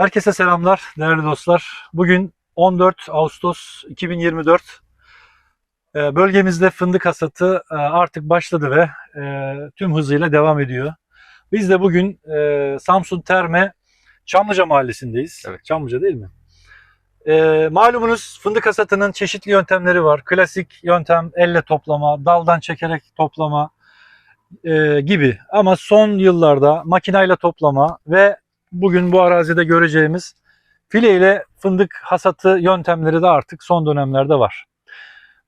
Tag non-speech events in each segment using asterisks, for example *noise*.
Herkese selamlar değerli dostlar. Bugün 14 Ağustos 2024. Ee, Bölgemizde fındık hasatı e, artık başladı ve e, tüm hızıyla devam ediyor. Biz de bugün e, Samsun Terme Çamlıca Mahallesi'ndeyiz. Evet. Çamlıca değil mi? Malumunuz fındık hasatının çeşitli yöntemleri var. Klasik yöntem elle toplama, daldan çekerek toplama gibi. Ama son yıllarda makinayla toplama ve bugün bu arazide göreceğimiz file ile fındık hasatı yöntemleri de artık son dönemlerde var.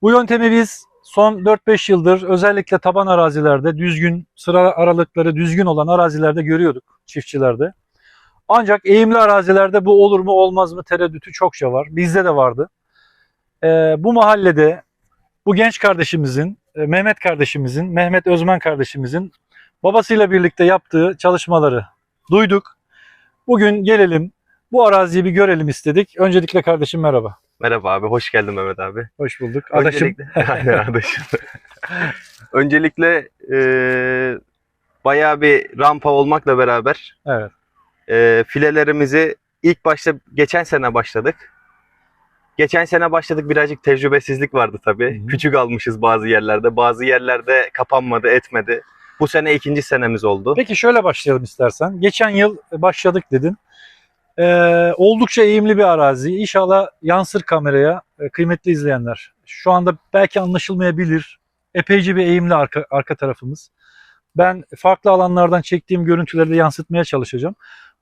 Bu yöntemi biz son 4-5 yıldır özellikle taban arazilerde düzgün sıra aralıkları düzgün olan arazilerde görüyorduk çiftçilerde. Ancak eğimli arazilerde bu olur mu olmaz mı tereddütü çokça var. Bizde de vardı. Ee, bu mahallede bu genç kardeşimizin, e, Mehmet kardeşimizin, Mehmet Özmen kardeşimizin babasıyla birlikte yaptığı çalışmaları duyduk. Bugün gelelim bu araziyi bir görelim istedik. Öncelikle kardeşim merhaba. Merhaba abi, hoş geldin Mehmet abi. Hoş bulduk. Adaşım. Öncelikle, *laughs* Aynen adaşım. *laughs* Öncelikle e, bayağı bir rampa olmakla beraber Evet. e, filelerimizi ilk başta geçen sene başladık. Geçen sene başladık birazcık tecrübesizlik vardı tabii. Hı hı. Küçük almışız bazı yerlerde. Bazı yerlerde kapanmadı, etmedi. Bu sene ikinci senemiz oldu. Peki şöyle başlayalım istersen. Geçen yıl başladık dedin. Ee, oldukça eğimli bir arazi. İnşallah yansır kameraya e, kıymetli izleyenler. Şu anda belki anlaşılmayabilir. Epeyce bir eğimli arka, arka tarafımız. Ben farklı alanlardan çektiğim görüntüleri de yansıtmaya çalışacağım.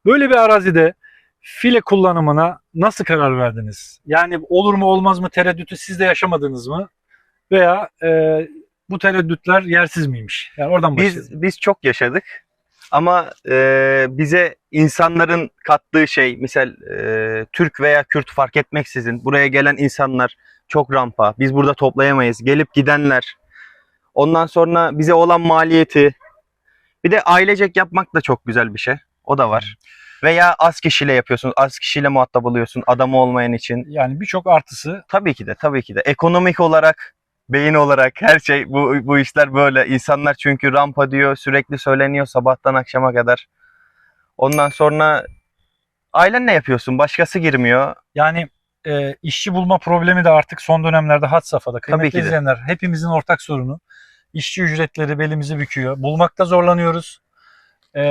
Böyle bir arazide file kullanımına nasıl karar verdiniz? Yani olur mu olmaz mı tereddütü siz de yaşamadınız mı? Veya e, bu tereddütler yersiz miymiş? Yani oradan başlayalım. Biz biz çok yaşadık. Ama e, bize insanların kattığı şey, misal e, Türk veya Kürt fark etmeksizin buraya gelen insanlar çok rampa. Biz burada toplayamayız. Gelip gidenler. Ondan sonra bize olan maliyeti. Bir de ailecek yapmak da çok güzel bir şey. O da var. Veya az kişiyle yapıyorsun. Az kişiyle muhatap oluyorsun. Adamı olmayan için. Yani birçok artısı Tabii ki de, tabii ki de. Ekonomik olarak, beyin olarak her şey bu bu işler böyle. İnsanlar çünkü rampa diyor, sürekli söyleniyor sabahtan akşama kadar. Ondan sonra ailen ne yapıyorsun? Başkası girmiyor. Yani e, işçi bulma problemi de artık son dönemlerde had safhada. Kıymetli ki de. izleyenler hepimizin ortak sorunu. İşçi ücretleri belimizi büküyor. Bulmakta zorlanıyoruz. E,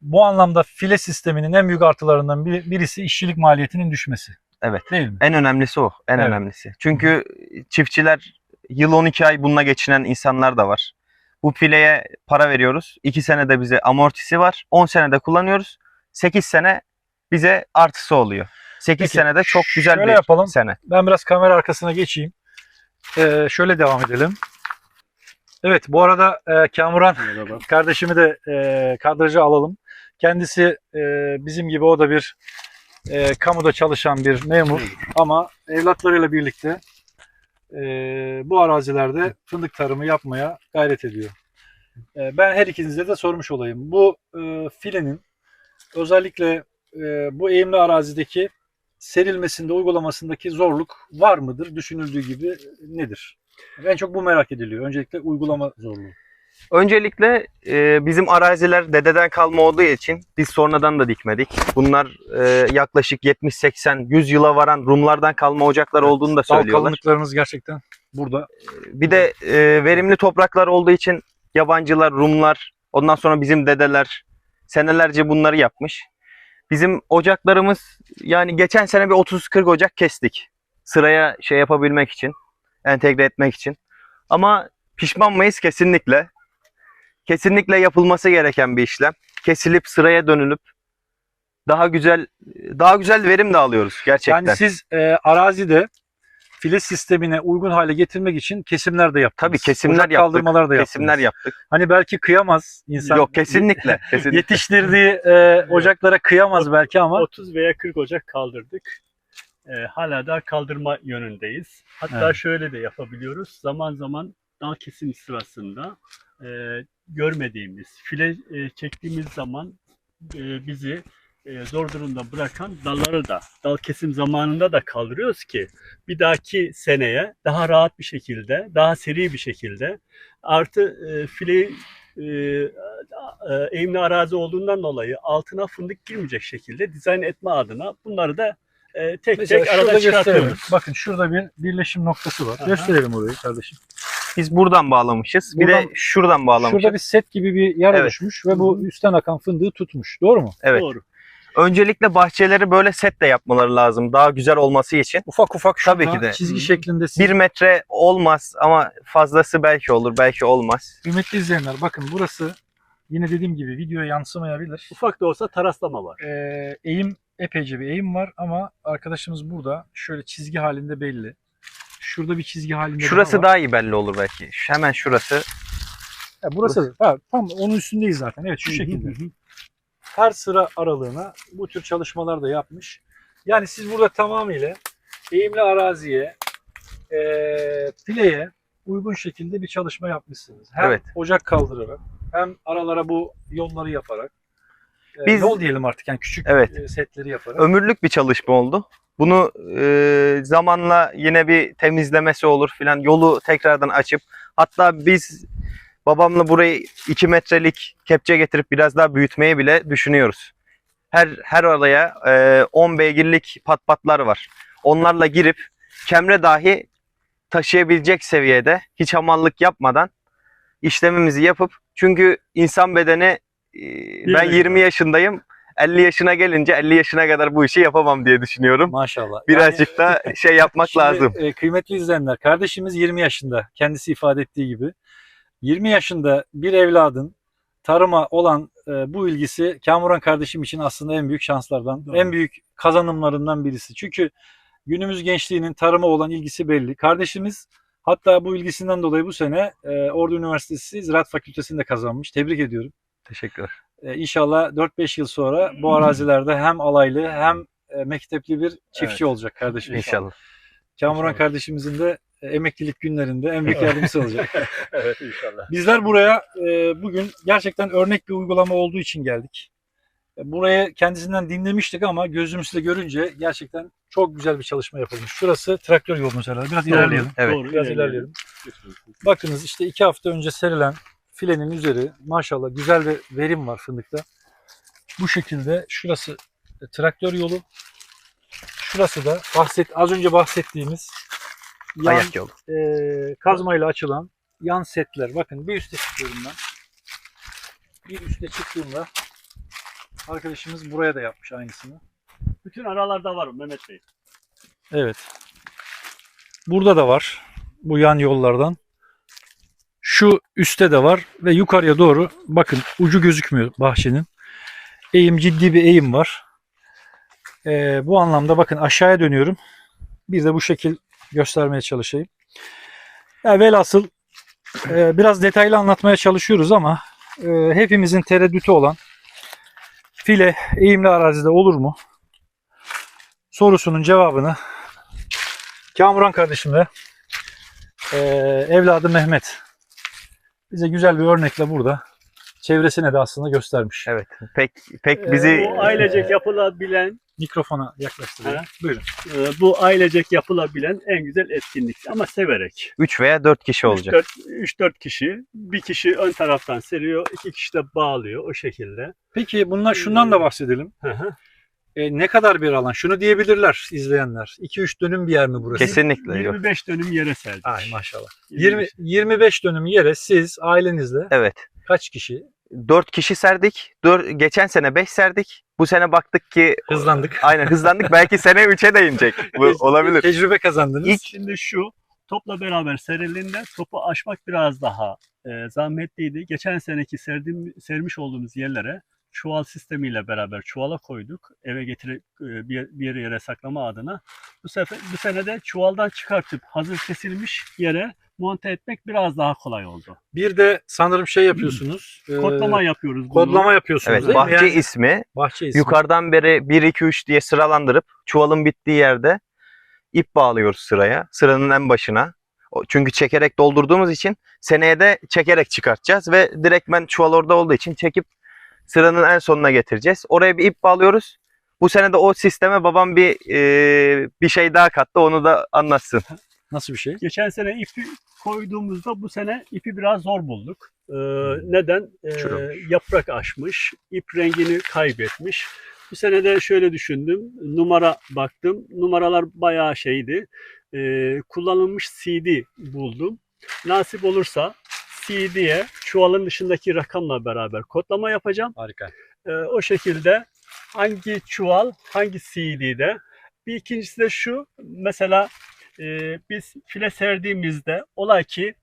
bu anlamda file sisteminin en büyük artılarından bir- birisi işçilik maliyetinin düşmesi. Evet. Değil mi? En önemlisi o, en Evet. önemlisi. Çünkü çiftçiler yıl 12 ay bununla geçinen insanlar da var. Bu fileye para veriyoruz. 2 senede bize amortisi var. 10 senede kullanıyoruz. 8 sene bize artısı oluyor. 8 Peki, senede çok güzel şöyle bir yapalım. sene. Ben biraz kamera arkasına geçeyim. E, şöyle devam edelim. Evet bu arada e, Kamuran *laughs* kardeşimi de e, kadraja alalım. Kendisi e, bizim gibi o da bir e, kamuda çalışan bir memur ama evlatlarıyla birlikte e, bu arazilerde fındık tarımı yapmaya gayret ediyor. E, ben her ikinize de sormuş olayım. Bu e, filenin özellikle e, bu eğimli arazideki serilmesinde, uygulamasındaki zorluk var mıdır? Düşünüldüğü gibi nedir? En çok bu merak ediliyor. Öncelikle uygulama zorluğu. Öncelikle e, bizim araziler dededen kalma olduğu için biz sonradan da dikmedik. Bunlar e, yaklaşık 70-80, 100 yıla varan Rumlardan kalma ocaklar olduğunu da Dal söylüyorlar. kalınlıklarınız gerçekten burada. Bir de e, verimli topraklar olduğu için yabancılar, Rumlar, ondan sonra bizim dedeler senelerce bunları yapmış. Bizim ocaklarımız yani geçen sene bir 30-40 ocak kestik. Sıraya şey yapabilmek için, entegre etmek için. Ama pişman mıyız? Kesinlikle. Kesinlikle yapılması gereken bir işlem. Kesilip sıraya dönülüp daha güzel daha güzel verim de alıyoruz gerçekten. Yani siz e, arazide file sistemine uygun hale getirmek için kesimler de yaptınız. Tabii kesimler Ocak yaptık. kaldırmalar da yaptınız. Kesimler yaptık. Hani belki kıyamaz insan. Yok kesinlikle. kesinlikle. Yetiştirdiği e, ocaklara kıyamaz belki ama 30 veya 40 ocak kaldırdık. Ee, hala da kaldırma yönündeyiz. Hatta Evet. şöyle de yapabiliyoruz. Zaman zaman dal kesim sırasında e, görmediğimiz, file e, çektiğimiz zaman e, bizi e, zor durumda bırakan dalları da dal kesim zamanında da kaldırıyoruz ki bir dahaki seneye daha rahat bir şekilde, daha seri bir şekilde artı e, fileyi e, eğimli arazi olduğundan dolayı altına fındık girmeyecek şekilde dizayn etme adına bunları da e, tek Mesela tek şurada arada gösterelim. çıkartıyoruz. Bakın şurada bir birleşim noktası var. Aha. Gösterelim orayı kardeşim. Biz buradan bağlamışız. Bir Buradan- de şuradan bağlamışız. Şurada bir set gibi bir yer Evet. oluşmuş ve bu üstten akan fındığı tutmuş. Doğru mu? Evet. Doğru. Öncelikle bahçeleri böyle set de yapmaları lazım. Daha güzel olması için. Ufak ufak şurada Tabii ki de. çizgi şeklinde. Bir metre olmaz ama fazlası belki olur, belki olmaz. Kıymetli izleyenler bakın burası yine dediğim gibi videoya yansımayabilir. Ufak da olsa taraslama var. Ee, eğim epeyce bir eğim var ama arkadaşımız burada şöyle çizgi halinde belli. Şurada bir çizgi halinde Şurası daha daha iyi belli olur belki. Şu- Hemen şurası. Ha, burası ha, tam onun üstündeyiz zaten. Evet şu şekilde. Her sıra aralığına bu tür çalışmalar da yapmış. Yani siz burada tamamıyla eğimli araziye, e, fileye uygun şekilde bir çalışma yapmışsınız. Hem Evet. ocak kaldırarak hem aralara bu yolları yaparak. e, Biz- yol diyelim artık yani küçük Evet. e, setleri yaparak. Ömürlük bir çalışma oldu. Bunu e, zamanla yine bir temizlemesi olur filan. Yolu tekrardan açıp hatta biz babamla burayı 2 metrelik kepçe getirip biraz daha büyütmeyi bile düşünüyoruz. Her her araya e, 10 beygirlik patpatlar var. Onlarla girip kemre dahi taşıyabilecek seviyede hiç hamallık yapmadan işlemimizi yapıp çünkü insan bedeni e, ben dakika. 20 yaşındayım 50 yaşına gelince 50 yaşına kadar bu işi yapamam diye düşünüyorum. Maşallah. Birazcık da şey yapmak Şimdi, lazım. e, kıymetli izleyenler, kardeşimiz 20 yaşında. Kendisi ifade ettiği gibi. 20 yaşında bir evladın tarıma olan e, bu ilgisi Kamuran kardeşim için aslında en büyük şanslardan, Doğru. en büyük kazanımlarından birisi. Çünkü günümüz gençliğinin tarıma olan ilgisi belli. Kardeşimiz hatta bu ilgisinden dolayı bu sene e, Ordu Üniversitesi Ziraat Fakültesini de kazanmış. Tebrik ediyorum. Teşekkürler. E, inşallah 4-5 yıl sonra bu *clears throat* arazilerde hem alaylı hem e, mektepli bir çiftçi Evet. olacak kardeşim. İnşallah. Kamuran İnşallah. kardeşimizin de e, emeklilik günlerinde en büyük yardımcısı olacak. *laughs* evet inşallah. Bizler buraya e, bugün gerçekten örnek bir uygulama olduğu için geldik. E, Burayı kendisinden dinlemiştik ama gözümüzle görünce gerçekten çok güzel bir çalışma yapılmış. Şurası traktör yolumuz herhalde. Biraz ilerleyelim. Evet. Doğru, Biraz ilerleyelim. Bakınız işte iki hafta önce serilen filenin üzeri maşallah güzel bir verim var fındıkta. Bu şekilde şurası traktör yolu. Şurası da bahset az önce bahsettiğimiz yan, Ayak yolu. e, kazmayla açılan yan setler. Bakın bir üste çıkıyorum ben. Bir üste çıktığımda arkadaşımız buraya da yapmış aynısını. Bütün aralarda var Mehmet Bey. Evet. Burada da var. Bu yan yollardan. Şu üstte de var ve yukarıya doğru bakın ucu gözükmüyor bahçenin. Eğim ciddi bir eğim var. Ee, bu anlamda bakın aşağıya dönüyorum. Bir de bu şekil göstermeye çalışayım. Ya velhasıl e, biraz detaylı anlatmaya çalışıyoruz ama e, hepimizin tereddütü olan file eğimli arazide olur mu? Sorusunun cevabını Kamuran kardeşimle e, evladı Mehmet bize güzel bir örnekle burada çevresine de aslında göstermiş. Evet. Pek pek Ee, bizi Bu ailecek yapılabilen Mikrofona yaklaştırayım. Ha? Buyurun. e, bu ailecek yapılabilen en güzel etkinlik ama severek. 3 veya 4 kişi olacak. 3-4 kişi, bir kişi ön taraftan seriyor, iki kişi de bağlıyor o şekilde. Peki bunlar şundan da bahsedelim. Hı hı. E, ne kadar bir alan? Şunu diyebilirler izleyenler. 2-3 dönüm bir yer mi burası? Kesinlikle yok. 25 dönüm yere serdik. Ay maşallah. 25. 20 25 dönüm yere siz ailenizle Evet. kaç kişi 4 kişi serdik. Dör, geçen sene 5 serdik. Bu sene baktık ki hızlandık? *laughs* aynen hızlandık. Belki sene 3'e de inecek. Bu olabilir. Tecrübe kazandınız. İlk- Şimdi şu topla beraber serildiğinde topu aşmak biraz daha e, zahmetliydi. Geçen seneki serdim, sermiş olduğumuz yerlere çuval sistemiyle beraber çuvala koyduk. Eve getirip e, bir, bir yere saklama adına. Bu sefer bu sene de çuvaldan çıkartıp hazır kesilmiş yere monte etmek biraz daha kolay oldu. Bir de sanırım şey yapıyorsunuz. *clears throat* e, Kodlama yapıyoruz bunu. kodlama yapıyorsunuz Evet. Bahçe Yani- ismi bahçe ismi. yukarıdan beri 1 2 3 diye sıralandırıp çuvalın bittiği yerde ip bağlıyoruz sıraya. Sıranın en başına. Çünkü çekerek doldurduğumuz için seneye de çekerek çıkartacağız ve direktmen çuval orada olduğu için çekip sıranın en sonuna getireceğiz. Oraya bir ip bağlıyoruz. Bu sene de o sisteme babam bir e, bir şey daha kattı. Onu da anlatsın. Nasıl bir şey? Geçen sene ipi koyduğumuzda bu sene ipi biraz zor bulduk. Ee, neden? Ee, Çürümüş. yaprak açmış, ip rengini kaybetmiş. Bu sene de şöyle düşündüm, numara baktım. Numaralar bayağı şeydi. Ee, kullanılmış CD buldum. Nasip olursa CD'ye çuvalın dışındaki rakamla beraber kodlama yapacağım. Harika. Ee, o şekilde hangi çuval, hangi CD'de. Bir ikincisi de şu, mesela e, biz file serdiğimizde olay ki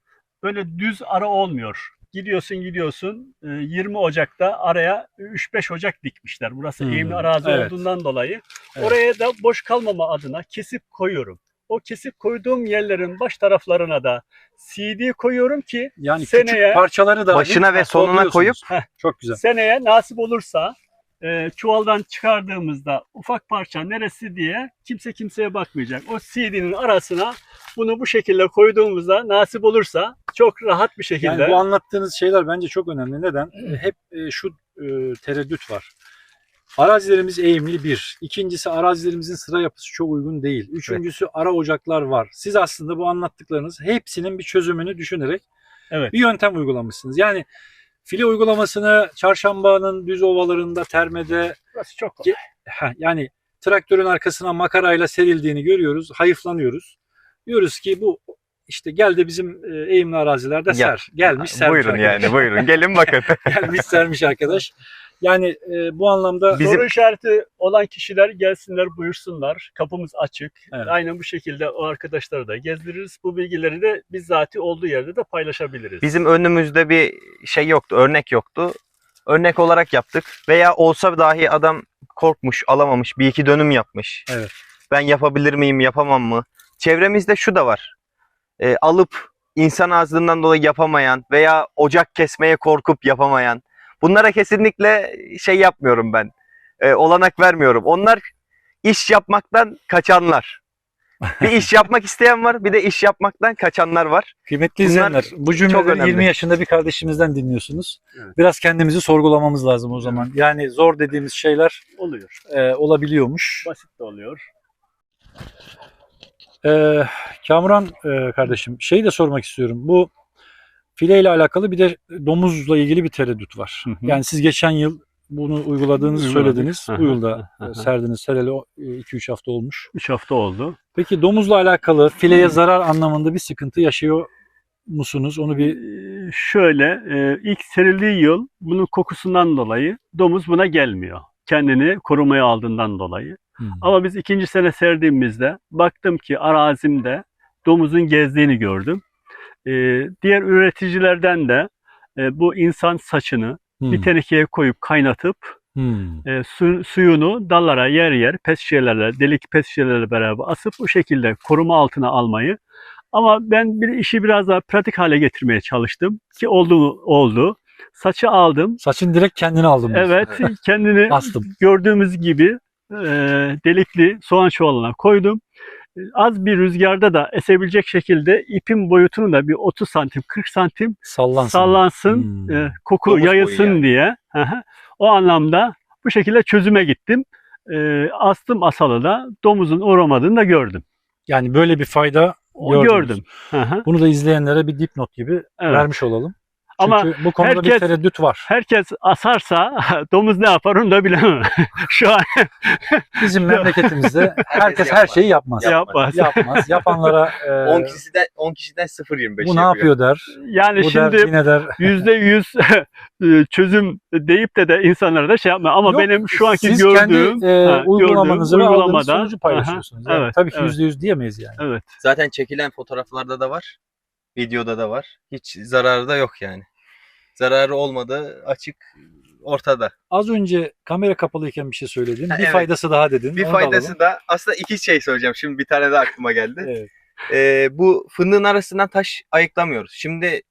böyle düz ara olmuyor. Gidiyorsun gidiyorsun e, 20 Ocak'ta araya 3-5 Ocak dikmişler. Burası Hmm, eğimli arazi evet. olduğundan dolayı. Evet. Oraya da boş kalmama adına kesip koyuyorum. O kesip koyduğum yerlerin baş taraflarına da CD koyuyorum ki Yani Seneye- küçük parçaları da Başına ve sonuna koyup çok güzel. seneye nasip olursa e, çuvaldan çıkardığımızda ufak parça neresi diye kimse kimseye bakmayacak. O CD'nin arasına bunu bu şekilde koyduğumuzda nasip olursa çok rahat bir şekilde Yani bu anlattığınız şeyler bence çok önemli. Neden? Hep e, şu e, tereddüt var. Arazilerimiz eğimli bir. İkincisi arazilerimizin sıra yapısı çok uygun değil. Üçüncüsü ara ocaklar var. Siz aslında bu anlattıklarınız hepsinin bir çözümünü düşünerek Evet. bir yöntem uygulamışsınız. Yani file uygulamasını çarşambanın düz ovalarında, termede burası çok kolay. yani traktörün arkasına makarayla serildiğini görüyoruz. Hayıflanıyoruz. Diyoruz ki bu işte gel de bizim e, eğimli arazilerde Ya, ser. Gelmiş sermiş Buyurun arkadaş. yani buyurun gelin bakın. *laughs* Gelmiş sermiş arkadaş. *laughs* Yani e, bu anlamda Bizim- Soru işareti olan kişiler gelsinler buyursunlar. Kapımız açık. Evet. Aynen bu şekilde o arkadaşları da gezdiririz. Bu bilgileri de bizzati olduğu yerde de paylaşabiliriz. Bizim önümüzde bir şey yoktu, örnek yoktu. Örnek olarak yaptık veya olsa dahi adam korkmuş, alamamış, bir iki dönüm yapmış. Evet. Ben yapabilir miyim, yapamam mı? Çevremizde şu da var. Ee, alıp insan ağzından dolayı yapamayan veya ocak kesmeye korkup yapamayan. Bunlara kesinlikle şey yapmıyorum ben. Ee, olanak vermiyorum. Onlar iş yapmaktan kaçanlar. Bir iş *laughs* yapmak isteyen var, bir de iş yapmaktan kaçanlar var. kıymetli Bunlar izleyenler bu cümleleri önemli. 20 yaşında bir kardeşimizden dinliyorsunuz. Evet. Biraz kendimizi sorgulamamız lazım o zaman. Yani zor dediğimiz şeyler oluyor. e, olabiliyormuş. Basit de oluyor. E, Kamuran e, kardeşim şeyi de sormak istiyorum. Bu file ile alakalı bir de domuzla ilgili bir tereddüt var. Hı hı. Yani siz geçen yıl bunu uyguladığınızı Uyguladık. söylediniz. Bu yılda e, serdiniz. Sereli 2-3 hafta olmuş. 3 hafta oldu. Peki domuzla alakalı fileye zarar anlamında bir sıkıntı yaşıyor musunuz? Onu bir Ee, Şöyle e, ilk serildiği yıl bunun kokusundan dolayı domuz buna gelmiyor. Kendini korumaya aldığından dolayı. Hmm. Ama biz ikinci sene serdiğimizde baktım ki arazimde domuzun gezdiğini gördüm. Ee, diğer üreticilerden de e, bu insan saçını Hmm. bir tenekeye koyup kaynatıp Hmm. e, su- suyunu dallara yer yer pet şişelerle, delik pet şişelerle beraber asıp bu şekilde koruma altına almayı. Ama ben bir işi biraz daha pratik hale getirmeye çalıştım ki oldu? Oldu. Saçı aldım. Saçın direkt *laughs* kendini aldım. Evet, kendini Bastım. gördüğümüz gibi e, delikli soğan çuvalına koydum. Az bir rüzgarda da esebilecek şekilde ipin boyutunu da bir 30 santim, 40 santim Sallansın. sallansın, Hmm. e, koku Domuz yayılsın yani. diye. O anlamda bu şekilde çözüme gittim. E, astım asalı da domuzun uğramadığını da gördüm. Yani böyle bir fayda gördünüz. gördüm. Bunu da izleyenlere bir dipnot gibi Evet. vermiş olalım. Ama Çünkü bu konuda bir herkes- tereddüt var. herkes asarsa *laughs* domuz ne yapar onu da bilemem. *laughs* Şu an *laughs* Bizim memleketimizde herkes her şeyi yapmaz. yapmaz. Yapmaz. Yapanlara e, 10 kişiden 10 kişiden 0.25 bu ne yapıyor der. Yani Bu der, şimdi yine der. yüzde yüz e, çözüm deyip de de insanlara da şey yapma. Ama Yok, benim şu anki Siz gördüğüm kendi e, ha, uygulamanızı gördüğüm ve uygulamada- sonucu paylaşıyorsunuz. Aha, Yani evet, tabii ki evet. yüzde yüz diyemeyiz yani. Evet. Zaten çekilen fotoğraflarda da var. Videoda da var. Hiç zararı da yok yani. Zararı olmadığı açık ortada. Az önce kamera kapalıyken bir şey söyledin. Ha, bir evet. faydası daha dedin. Bir Onu da faydası alalım. da aslında iki şey söyleyeceğim. Şimdi bir tane de aklıma geldi. Evet. Ee, bu fındığın arasından taş ayıklamıyoruz. Şimdi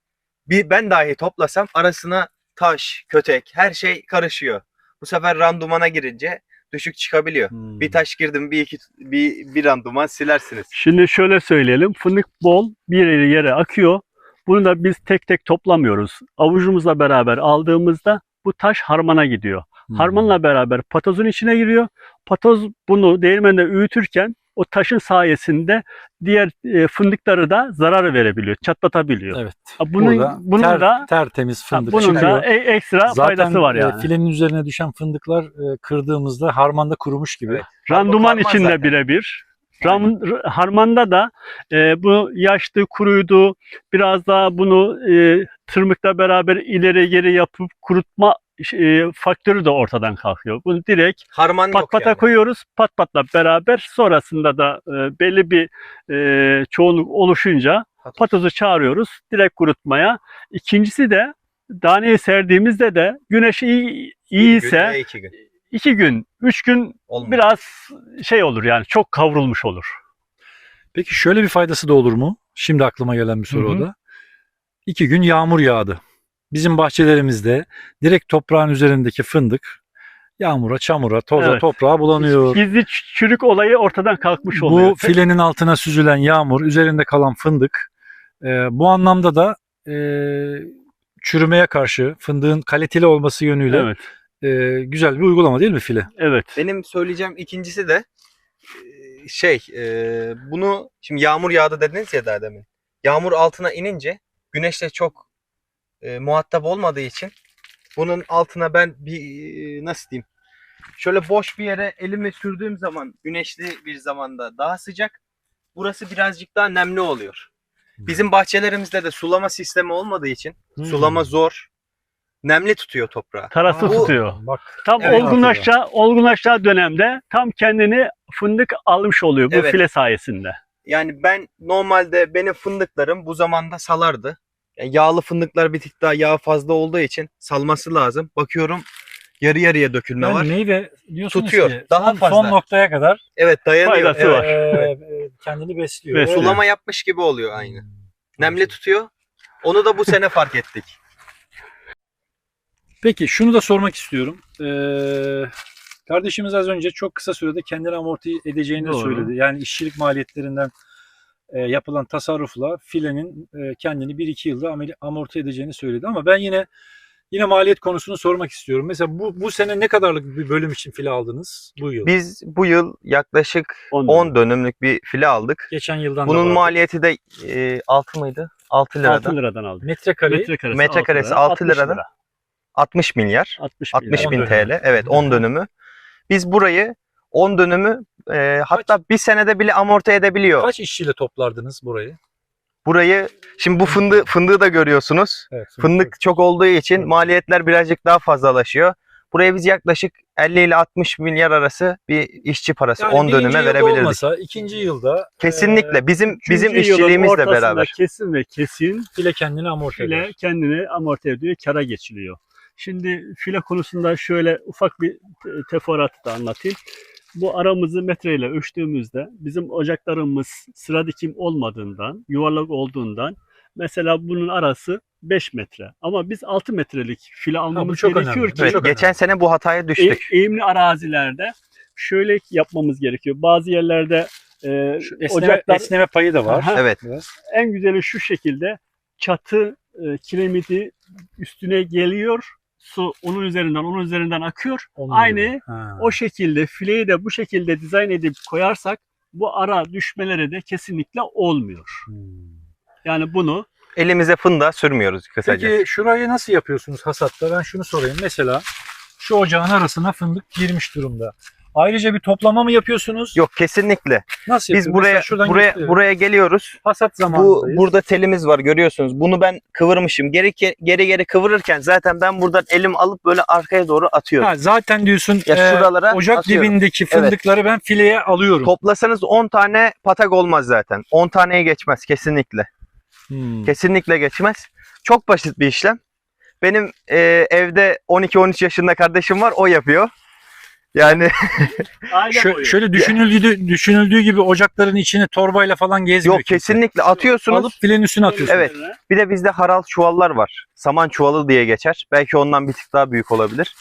bir ben dahi toplasam arasına taş, kötek her şey karışıyor. Bu sefer randumana girince düşük çıkabiliyor. Hmm. Bir taş girdim bir iki bir, bir randuman silersiniz. Şimdi şöyle söyleyelim. Fındık bol bir yere yere akıyor. Bunu da biz tek tek toplamıyoruz. Avucumuzla beraber aldığımızda bu taş harmana gidiyor. Hmm. Harmanla beraber patozun içine giriyor. Patoz bunu değirmende öğütürken o taşın sayesinde diğer e, fındıkları da zarar verebiliyor, çatlatabiliyor. Evet. Bunun Burada bunun ter- da tertemiz fındık bunun çıkıyor. da e- ekstra Zaten faydası var e, yani. filenin üzerine düşen fındıklar e, kırdığımızda harmanda kurumuş gibi. Evet. Randuman içinde birebir. Ram, harmanda da e, bu yaşlı, kuruydu. Biraz daha bunu e, tırmıkla beraber ileri geri yapıp kurutma e, faktörü de ortadan kalkıyor. Bunu direkt Harman pat pata yani. koyuyoruz. Pat patla beraber sonrasında da e, belli bir e, çoğunluk oluşunca Patoz. patozu çağırıyoruz direkt kurutmaya. İkincisi de daneyi serdiğimizde de güneş iyi, gün iyiyse veya iki gün. iki gün, üç gün Olmaz. biraz şey olur yani çok kavrulmuş olur. Peki şöyle bir faydası da olur mu? Şimdi aklıma gelen bir soru Hı hı. o da. İki gün yağmur yağdı. Bizim bahçelerimizde direkt toprağın üzerindeki fındık yağmura, çamura, toza, Evet. toprağa bulanıyor. Gizli ç- çürük olayı ortadan kalkmış oluyor. Bu filenin altına süzülen yağmur, üzerinde kalan fındık e, bu anlamda da e, çürümeye karşı fındığın kaliteli olması yönüyle Evet, e, güzel bir uygulama değil mi file? evet. Benim söyleyeceğim ikincisi de e, şey e, bunu şimdi yağmur yağdı dediniz ya daha demin. Yağmur altına inince güneşle çok e, muhatap olmadığı için bunun altına ben bir e, nasıl diyeyim şöyle boş bir yere elimi sürdüğüm zaman güneşli bir zamanda daha sıcak burası birazcık daha nemli oluyor. Bizim bahçelerimizde de sulama sistemi olmadığı için sulama zor. Nemli tutuyor toprağı. Taraflı Bu- tutuyor. Bak Tam Evet, olgunlaşacağı, olgunlaşacağı dönemde tam kendini fındık almış oluyor bu Evet. file sayesinde. Yani ben normalde benim fındıklarım bu zamanda salardı. Yani yağlı fındıklar bir tık daha yağ fazla olduğu için salması lazım. Bakıyorum yarı yarıya dökülme yani var. meyve diyorsunuz Tutuyor, ki daha son, fazla. son noktaya kadar Evet dayanıyor. Faydası Evet. var. e, e, kendini besliyor. Besliyor. Sulama yapmış gibi oluyor aynı. Hmm. Nemli tutuyor. Onu da bu sene fark ettik. Peki şunu da sormak istiyorum. Ee, kardeşimiz az önce çok kısa sürede kendini amorti edeceğini de Doğru. söyledi. Yani işçilik maliyetlerinden yapılan tasarrufla filenin e, kendini 1-2 yılda ameli- amorti edeceğini söyledi. Ama ben yine yine maliyet konusunu sormak istiyorum. Mesela bu bu sene ne kadarlık bir bölüm için file aldınız bu yıl? Biz bu yıl yaklaşık On 10 dönümlük bir file aldık. Geçen yıldan da Bunun vardı. maliyeti de e, 6 mıydı? 6 liradan. 6 liradan aldık. metrekare Metrekaresi, Metrekaresi altı 6 lira, 60 liradan. lira. 60 milyar. 60 60 lira. bin 10 TL. Evet 10 dönümü. Biz burayı 10 dönümü e, hatta bir senede bile amorti edebiliyor. kaç işçiyle toplardınız burayı? Burayı şimdi bu fındığı, fındığı da görüyorsunuz. Evet. Fındık çok olduğu için Evet. maliyetler birazcık daha fazlalaşıyor. Buraya biz yaklaşık 50 ile 60 milyar arası bir işçi parası Yani 10 birinci dönüme verebilirdik. olmasa ikinci yılda Kesinlikle e, bizim bizim işçiliğimizle beraber. Kesin ve kesin file kendini amorti file kendini amorti ediyor, kara geçiliyor. Şimdi file konusunda şöyle ufak bir te- teferruatı da anlatayım. Bu aramızı metreyle ölçtüğümüzde bizim ocaklarımız sıra dikim olmadığından, yuvarlak olduğundan mesela bunun arası 5 metre. Ama biz 6 metrelik file almamız çok gerekiyor önemli. ki Evet, Çok geçen sene bu hataya düştük. e- eğimli arazilerde şöyle yapmamız gerekiyor. Bazı yerlerde e, Şu esneme, ocaklar esneme payı da var. Aha. Evet. En güzeli şu şekilde çatı e, kiremiti üstüne geliyor. Su onun üzerinden onun üzerinden akıyor. Onun Aynı gibi. Ha. o şekilde fileyi de bu şekilde dizayn edip koyarsak bu ara düşmeleri de kesinlikle olmuyor. Hmm. Yani bunu Elimize fındığa sürmüyoruz kısaca. Peki şurayı nasıl yapıyorsunuz hasatta? Ben şunu sorayım. Mesela şu ocağın arasına fındık girmiş durumda. Ayrıca bir toplama mı yapıyorsunuz? Yok kesinlikle. Nasıl Biz buraya buraya gösterelim. buraya geliyoruz. hasat Bu zamanındayız. burada telimiz var görüyorsunuz. Bunu ben kıvırmışım. Geri geri geri kıvırırken zaten ben buradan elim alıp böyle arkaya doğru atıyorum. Ha, zaten diyorsun Ya e, şuralara ocak atıyorum. dibindeki fındıkları ben fileye alıyorum. Toplasanız 10 tane patak olmaz zaten. 10 taneye geçmez kesinlikle. Hmm. Kesinlikle geçmez. Çok basit bir işlem. Benim e, evde 12-13 yaşında kardeşim var. O yapıyor. Yani *laughs* Şö- şöyle düşünüldüğü, düşünüldüğü gibi ocakların içine torbayla falan gezmiyor yok kimse. kesinlikle atıyorsunuz. Alıp filenin üstüne atıyorsunuz. Evet. Bir de bizde haral çuvallar var. Saman çuvalı diye geçer. Belki ondan bir tık daha büyük olabilir.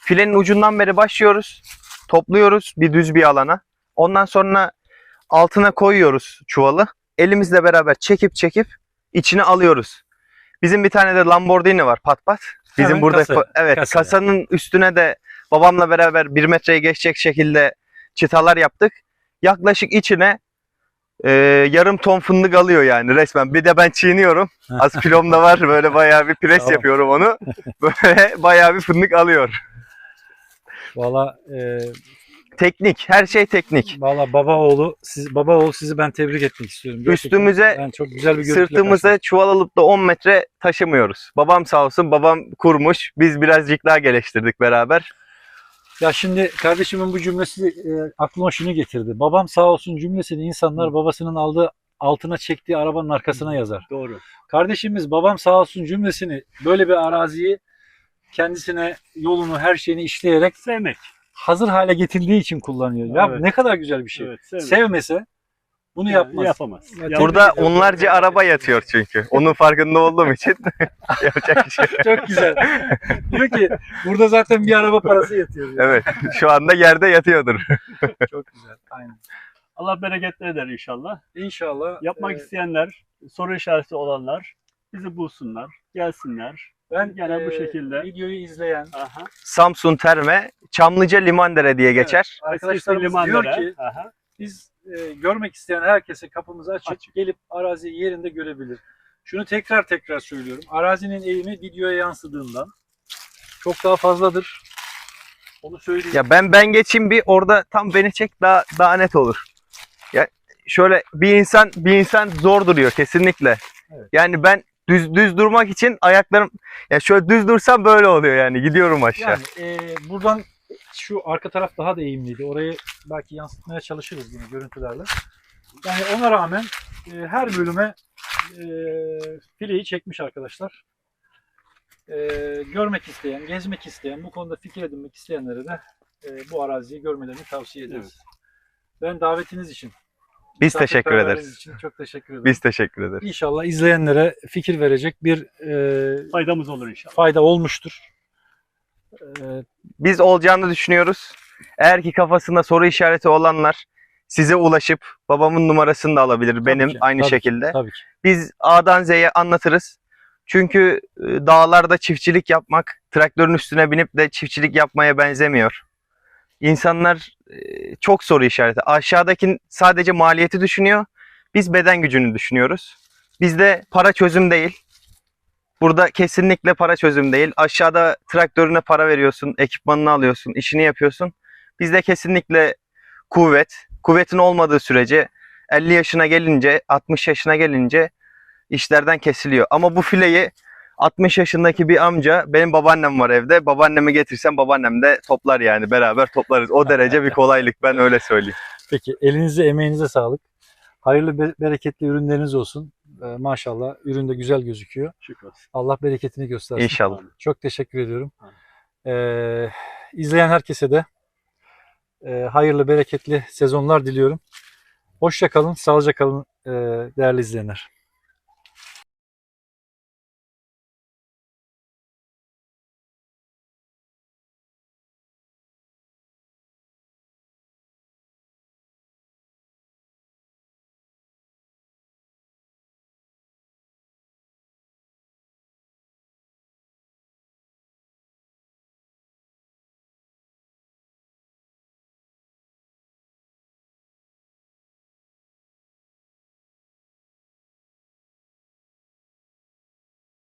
Filenin ucundan beri başlıyoruz. Topluyoruz bir düz bir alana. Ondan sonra altına koyuyoruz çuvalı. Elimizle beraber çekip çekip içine alıyoruz. Bizim bir tane de Lamborghini var pat pat. Bizim Hemen burada kasa, evet kasa. kasanın üstüne de babamla beraber bir metreye geçecek şekilde çıtalar yaptık. yaklaşık içine e, yarım ton fındık alıyor yani resmen. Bir de ben çiğniyorum. Az kilom da var. Böyle bayağı bir pres Tamam. yapıyorum onu. *laughs* Böyle bayağı bir fındık alıyor. Valla e, Teknik. Her şey teknik. valla baba oğlu siz baba oğlu sizi ben tebrik etmek istiyorum. Gerçekten Üstümüze, ben çok güzel bir Sırtımıza çuval alıp da 10 metre taşımıyoruz. Babam sağ olsun babam kurmuş. Biz birazcık daha geliştirdik beraber. Ya şimdi kardeşimin bu cümlesi e, aklıma şunu getirdi. Babam sağ olsun cümlesini insanlar babasının aldığı altına çektiği arabanın arkasına yazar. Doğru. Kardeşimiz babam sağ olsun cümlesini böyle bir araziyi kendisine yolunu her şeyini işleyerek Sevmek. hazır hale getirdiği için kullanıyor. Ya Evet. ne kadar güzel bir şey. Evet, sevmek. Sevmese bunu Yani yapmaz. Yapamaz. Ya Yapamaz. Burada onlarca araba yatıyor çünkü. Onun farkında olduğum için *laughs* yapacak bir şey. yok. Çok güzel. Diyor ki burada zaten bir araba parası yatıyor. diyor. Evet. Şu anda yerde yatıyordur. *laughs* Çok güzel. Aynen. Allah bereketli eder inşallah. İnşallah. Yapmak e, isteyenler, soru işareti olanlar bizi bulsunlar, gelsinler. ben gene bu e, şekilde. videoyu izleyen Aha. Samsun Terme Çamlıca Limandere diye geçer. arkadaşlarımız Eskisi diyor ki aha. biz e, görmek isteyen herkese kapımızı açıp Açık. gelip araziyi yerinde görebilir. Şunu tekrar tekrar söylüyorum. Arazinin eğimi videoya yansıdığından çok daha fazladır. Onu söyleyeyim. Ya ben ben geçeyim bir orada tam beni çek daha daha net olur. Ya şöyle bir insan bir insan zor duruyor kesinlikle. Evet. Yani ben düz düz durmak için ayaklarım ya şöyle düz dursam böyle oluyor yani gidiyorum aşağı. Yani e, buradan şu arka taraf daha da eğimliydi. Orayı belki yansıtmaya çalışırız yine görüntülerle. Yani ona rağmen e, her bölüme e, fileyi çekmiş arkadaşlar. E, görmek isteyen, gezmek isteyen, bu konuda fikir edinmek isteyenlere de e, bu araziyi görmelerini tavsiye ederiz. Ben davetiniz için, Biz teşekkür ederiz. için çok teşekkür ederim. Biz teşekkür ederiz. İnşallah izleyenlere fikir verecek bir e, Faydamız olur inşallah. fayda olmuştur. Biz olacağını düşünüyoruz. Eğer ki kafasında soru işareti olanlar size ulaşıp babamın numarasını da alabilir benim ki, aynı tabii ki, şekilde. tabii ki. Biz A'dan Z'ye anlatırız. Çünkü e, dağlarda çiftçilik yapmak traktörün üstüne binip de çiftçilik yapmaya benzemiyor. İnsanlar e, çok soru işareti. Aşağıdaki sadece maliyeti düşünüyor. Biz beden gücünü düşünüyoruz. Bizde para çözüm değil. Burada kesinlikle para çözüm değil. Aşağıda traktörüne para veriyorsun, ekipmanını alıyorsun, işini yapıyorsun. Bizde kesinlikle kuvvet. Kuvvetin olmadığı sürece 50 yaşına gelince, 60 yaşına gelince işlerden kesiliyor. Ama bu fileyi 60 yaşındaki bir amca, benim babaannem var evde. Babaannemi getirsem babaannem de toplar yani beraber toplarız. O derece bir *laughs* kolaylık ben öyle söyleyeyim. Peki elinize emeğinize sağlık. Hayırlı be- bereketli ürünleriniz olsun. Ee, maşallah ürün de güzel gözüküyor. Şükür. Allah bereketini göstersin. İnşallah. Çok teşekkür ediyorum. Ee, izleyen herkese de e, hayırlı bereketli sezonlar diliyorum. Hoşça kalın, sağlıcakla kalın e, değerli izleyenler.